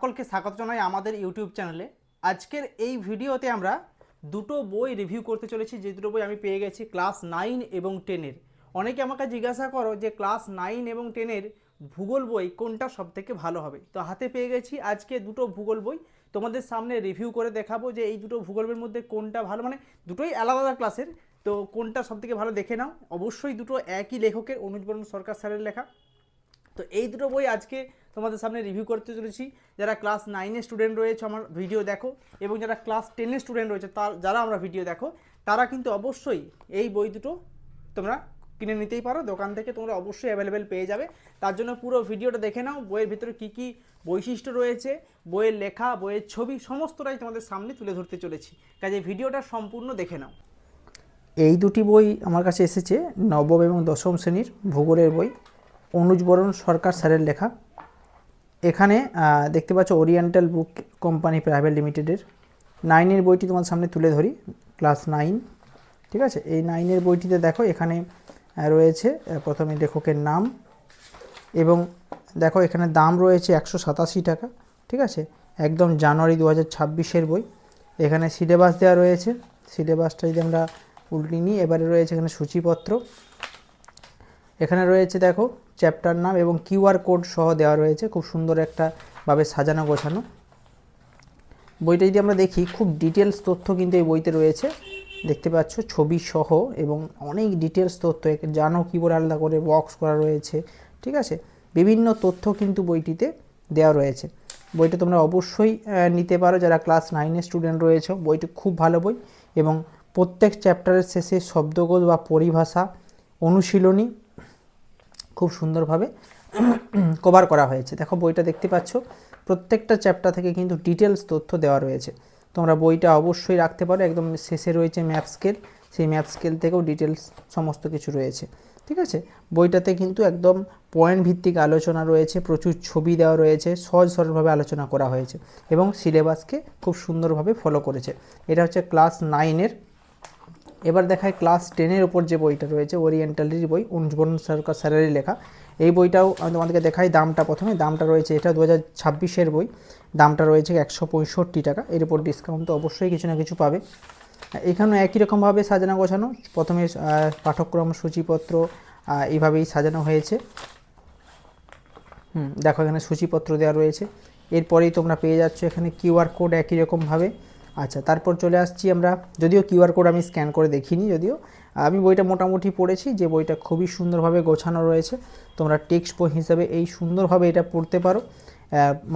সকলকে স্বাগত জানাই আমাদের ইউটিউব চ্যানেলে আজকের এই ভিডিওতে আমরা দুটো বই রিভিউ করতে চলেছি, যে দুটো বই আমি পেয়ে গেছি ক্লাস নাইন এবং টেনের অনেকে আমাকে জিজ্ঞাসা করো যে ক্লাস নাইন এবং টেনের ভূগোল বই কোনটা সব থেকে ভালো হবে? তো হাতে পেয়ে গেছি আজকে দুটো ভূগোল বই। তোমাদের সামনে রিভিউ করে দেখাবো যে এই দুটো ভূগোল বইয়ের মধ্যে কোনটা ভালো মানে দুটোই আলাদা আলাদা ক্লাসের তো কোনটা সব থেকে ভালো দেখে নাও। অবশ্যই দুটো একই লেখকের, অনুজ বরণ সরকার স্যারের লেখা। তো এই দুটো বই আজকে তোমাদের সামনে রিভিউ করতে চলেছি। যারা ক্লাস নাইনের স্টুডেন্ট রয়েছে, আমার ভিডিও দেখো, এবং যারা ক্লাস টেনের স্টুডেন্ট রয়েছে, তার যারা আমরা ভিডিও দেখো, তারা কিন্তু অবশ্যই এই বই দুটো তোমরা কিনে নিতেই পারো। দোকান থেকে তোমরা অবশ্যই অ্যাভেলেবেল পেয়ে যাবে। তার জন্য পুরো ভিডিওটা দেখে নাও, বইয়ের ভিতরে কী কী বৈশিষ্ট্য রয়েছে, বইয়ের লেখা, বইয়ের ছবি, সমস্তটাই তোমাদের সামনে তুলে ধরতে চলেছি। কাজে ভিডিওটা সম্পূর্ণ দেখে নাও। এই দুটি বই আমার কাছে এসেছে, নবম এবং দশম শ্রেণির ভূগোলের বই। অনুজ বরণ সরকার স্যারের লেখা। এখানে দেখতে পাচ্ছ ওরিয়েন্টাল বুক কোম্পানি প্রাইভেট লিমিটেডের নাইনের বইটি তোমার সামনে তুলে ধরি ক্লাস নাইন ঠিক আছে? এই নাইনের বইটিতে দেখো, এখানে রয়েছে প্রথমে লেখকের নাম এবং দেখো, এখানে দাম রয়েছে একশো সাতাশি টাকা। ঠিক আছে? একদম জানুয়ারি দু হাজার ছাব্বিশের বই। এখানে সিলেবাস দেওয়া রয়েছে। সিলেবাসটা যদি আমরা উল্টি নিই, এবারে রয়েছে এখানে সূচিপত্র। এখানে রয়েছে, দেখো চ্যাপ্টার নাম এবং কিউআর কোড সহ দেওয়া রয়েছে। খুব সুন্দর একটা ভাবে সাজানো গোছানো। বইটা যদি আমরা দেখি, খুব ডিটেলস তথ্য কিন্তু এই বইতে রয়েছে। দেখতে পাচ্ছ ছবি সহ এবং অনেক ডিটেলস তথ্য। জানো কীবোর্ড আলাদা করে বক্স করা রয়েছে, ঠিক আছে? বিভিন্ন তথ্য কিন্তু বইটিতে দেওয়া রয়েছে। বইটা তোমরা অবশ্যই নিতে পারো। যারা ক্লাস নাইনের স্টুডেন্ট রয়েছে, বইটি খুব ভালো বই এবং প্রত্যেক চ্যাপ্টারের শেষে শব্দগোল বা পরিভাষা অনুশীলনী খুব সুন্দরভাবে কভার করা হয়েছে। দেখো, বইটা দেখতে পাচ্ছ, প্রত্যেকটা চ্যাপ্টার থেকে কিন্তু ডিটেলস তথ্য দেওয়া রয়েছে। তোমরা বইটা অবশ্যই রাখতে পারো, একদম শেষে রয়েছে ম্যাপ স্কেল সেই ম্যাপ স্কেল থেকেও ডিটেলস সমস্ত কিছু রয়েছে, ঠিক আছে? বইটাতে কিন্তু একদম পয়েন্ট ভিত্তিক আলোচনা রয়েছে, প্রচুর ছবি দেওয়া রয়েছে, সহজ সরলভাবে আলোচনা করা হয়েছে এবং সিলেবাসকে খুব সুন্দরভাবে ফলো করেছে। এটা হচ্ছে ক্লাস নাইনের এবার দেখায় ক্লাস টেনের ওপর যে বইটা রয়েছে ওরিয়েন্টালির বই, উঞ্জবন সরকার স্যারেরই লেখা। এই বইটাও আমি তোমাদেরকে দেখাই দামটা প্রথমে। দামটা রয়েছে, এটা দু হাজার ছাব্বিশের বই। দামটা রয়েছে একশো পঁয়ষট্টি টাকা। এর উপর ডিসকাউন্ট তো অবশ্যই কিছু না কিছু পাবে। এখানেও একই রকমভাবে সাজানো গোছানো। প্রথমে পাঠ্যক্রম সূচিপত্র এইভাবেই সাজানো হয়েছে। হুম, দেখো এখানে সূচিপত্র দেওয়া রয়েছে। এরপরেই তোমরা পেয়ে যাচ্ছ এখানে কিউআর কোড একই রকমভাবে। আচ্ছা তারপর চলে আসছি আমরা, যদিও কিউআর কোড আমি স্ক্যান করে দেখিনি যদিও, আমি বইটা মোটামুটি পড়েছি, যে বইটা খুবই সুন্দরভাবে গোছানো রয়েছে, তোমরা টেক্সট বই হিসাবে এই সুন্দরভাবে এটা পড়তে পারো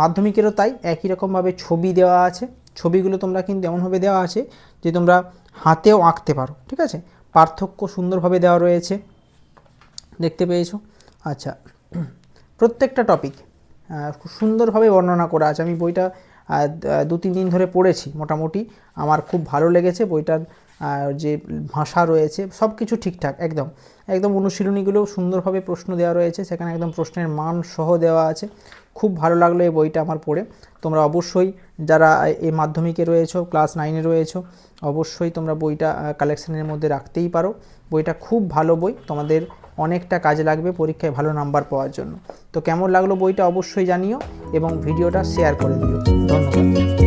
মাধ্যমিকেরও তাই, একই রকমভাবে ছবি দেওয়া আছে, ছবিগুলো তোমরা কিন্তু এমনভাবে দেওয়া আছে, যে তোমরা হাতেও আঁকতে পারো, ঠিক আছে? পার্থক্য সুন্দরভাবে দেওয়া রয়েছে, দেখতে পেয়েছ? আচ্ছা প্রত্যেকটা টপিক খুব সুন্দরভাবে বর্ণনা করা আছে, আমি বইটা দু তিন দিন ধরে পড়েছি মোটামুটি। আমার খুব ভালো লেগেছে বইটার যে ভাষা রয়েছে সব কিছু ঠিকঠাক, একদম। একদম অনুশীলনীগুলো সুন্দরভাবে প্রশ্ন দেওয়া রয়েছে, সেখানে একদম প্রশ্নের মান সহ দেওয়া আছে। খুব ভালো লাগল এই বইটা আমার পড়ে। তোমরা অবশ্যই যারা এই মাধ্যমিকে রয়েছো, ক্লাস নাইনে রয়েছো, অবশ্যই তোমরা বইটা কালেকশনের মধ্যে রাখতেই পারো। বইটা খুব ভালো বই, তোমাদের অনেকটা কাজে লাগবে পরীক্ষায় ভালো নাম্বার পাওয়ার জন্য। তো কেমন লাগল বইটা অবশ্যই জানিও এবং ভিডিওটা শেয়ার করে দিও। ধন্যবাদ।